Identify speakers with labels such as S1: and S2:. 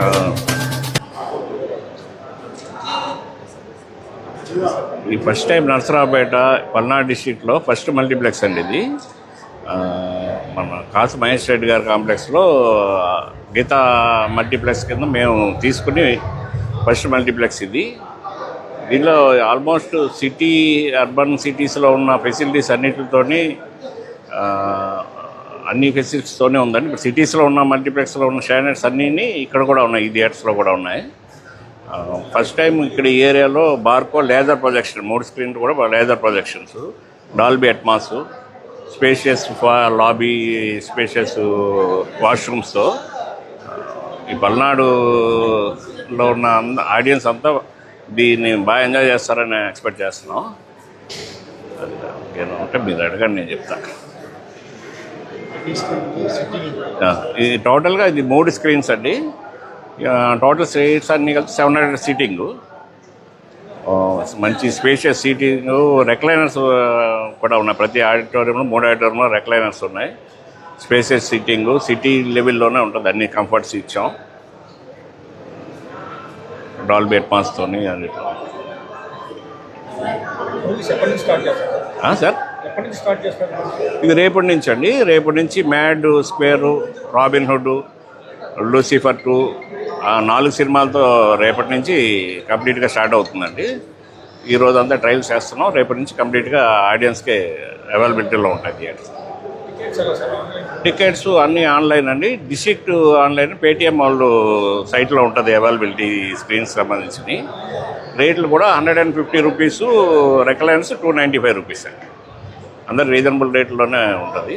S1: ఆ. ఈ first time Narasaraopet Palnadu డిస్టిక్లో ఫస్ట్ మల్టీప్లెక్స్ అండి ఇది మన కాసు మహేష్ రెడ్డి గారి కాంప్లెక్స్లో గీతా మల్టీప్లెక్స్ కింద మేము తీసుకుని ఫస్ట్ మల్టీప్లెక్స్ ఇది దీనిలో ఆల్మోస్ట్ సిటీ అర్బన్ సిటీస్లో ఉన్న ఫెసిలిటీస్ అన్నిటితోని అన్ని ఫెసిలిటీస్తోనే ఉందండి. ఇప్పుడు సిటీస్లో ఉన్న మల్టీప్లెక్స్లో ఉన్న స్టాండర్డ్స్ అన్నీ ఇక్కడ కూడా ఉన్నాయి ఈ థియేటర్స్లో కూడా ఉన్నాయి. ఫస్ట్ టైం ఇక్కడ ఈ ఏరియాలో బార్కో లేజర్ ప్రొజెక్షన్ మూడు స్క్రీన్ కూడా laser projections. Dolby Atmos spacious lobby spacious వాష్రూమ్స్తో. ఈ పల్నాడులో ఉన్న అంద- ఆడియన్స్ అంతా దీన్ని బాగా ఎంజాయ్ చేస్తారని ఎక్స్పెక్ట్ చేస్తున్నాం. అది ఇంకేమైనా మీరు అడగండి నేను చెప్తాను. టోటల్గా ఇది మూడు స్క్రీన్స్ అండి. టోటల్ సీట్స్ అన్నీ కలిపి సెవెన్ హండ్రెడ్ సీటింగ్. మంచి స్పేషియస్ సీటింగ్ రెక్లైనర్స్ కూడా ఉన్నాయి. ప్రతి ఆడిటోరియంలో మూడు ఆడిటోరియంలో రెక్లైనర్స్ ఉన్నాయి. స్పేషియస్ సీటింగ్ సిటీ లెవెల్లోనే ఉంటుంది. అన్ని కంఫర్ట్స్ ఇచ్చాం డాల్బీ అట్మాస్తోని అన్నిట్లో సార్?
S2: ఎప్పటి నుంచి స్టార్ట్ చేస్తారు
S1: ఇది రేపటి నుంచి అండి. రేపటి నుంచి mad square Robin Hood Lucifer two ఆ నాలుగు సినిమాలతో రేపటి నుంచి కంప్లీట్గా స్టార్ట్ అవుతుందండి. ఈ రోజు అంతా ట్రయల్స్ చేస్తున్నాం. రేపటి నుంచి కంప్లీట్గా ఆడియన్స్కి అవైలబిలిటీలో ఉంటాయి థియేటర్స్. టికెట్స్ అన్నీ ఆన్లైన్ అండి. డిస్ట్రిక్ట్ ఆన్లైన్ పేటిఎం వాళ్ళు సైట్లో ఉంటుంది అవైలబిలిటీ స్క్రీన్స్ సంబంధించి రేట్లు కూడా hundred and fifty rupees recliners two ninety five rupees. అండి అందరు రీజనబుల్ రేట్లోనే ఉంటుంది.